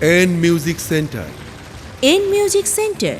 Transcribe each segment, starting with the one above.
N music centre N music centre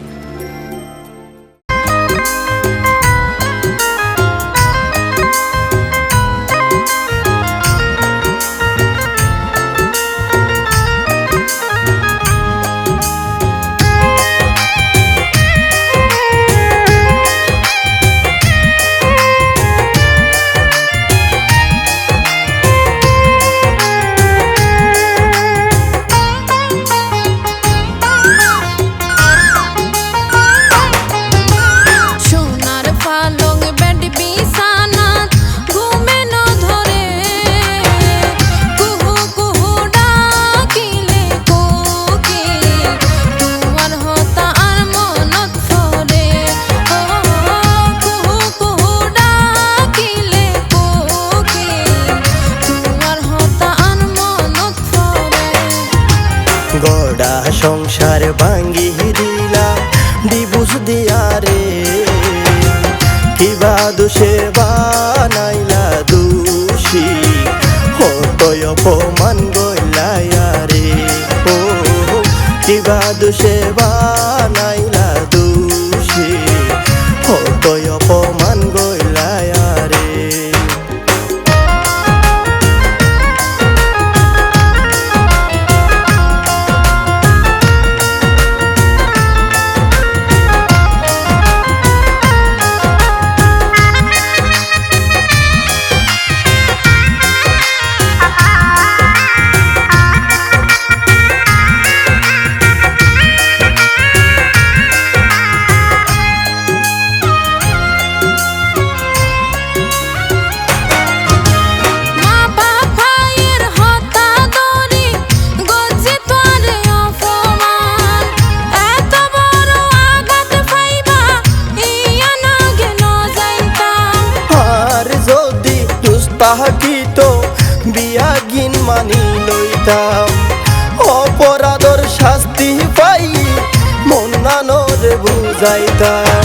গোড়া সংসার ভাঙ্গি দিলা দিবুজ দিয়া রে। কিবা দোষে বানাইলা দোষী হতয় অপমান গইলা রে। ও, কিবা দোষে বা তাহা দিত বিয়া গিন মানি লইতাম। অপরাধর শাস্তি পাই মন্নানরে বুঝাইতাম।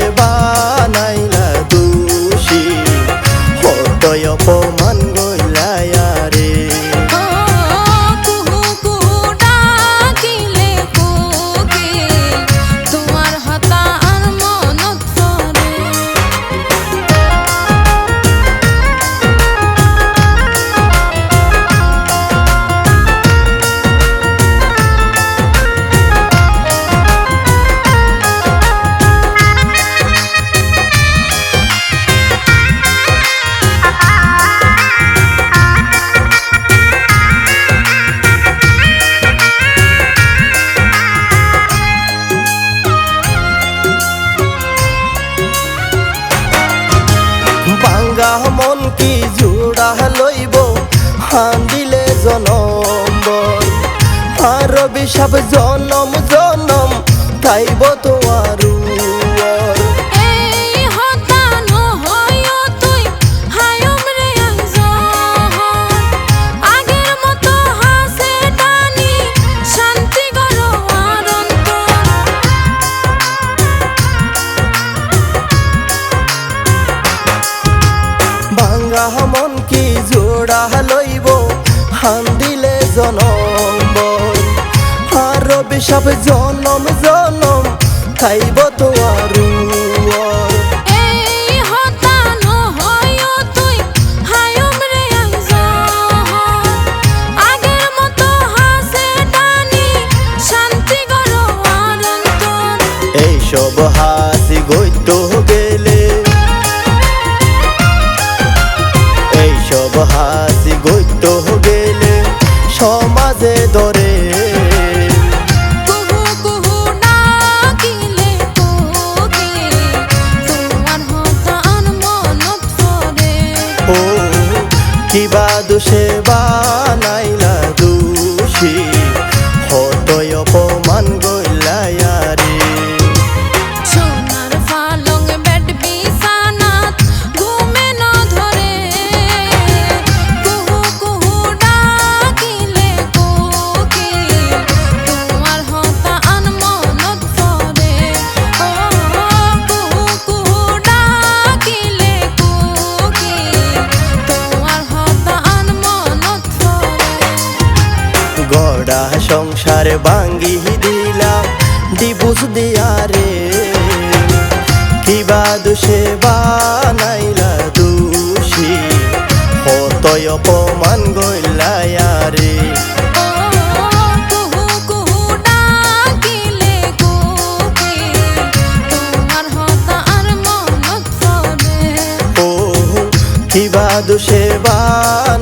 মাটি জোড়া লইব হান্দিলে জনম আর বিষাব জনম জনম তাইব তো মোড়া লইব হান জনম আর অভিশাপ জনম জনম খাইব তোমার। tu seva সংসার বাঙ্গি দিলা দিবুস দিয়া রে। কিবা দোষে বানাইলা দোষী অতয় অপমান গইলায়া রে কিবা দোষে বান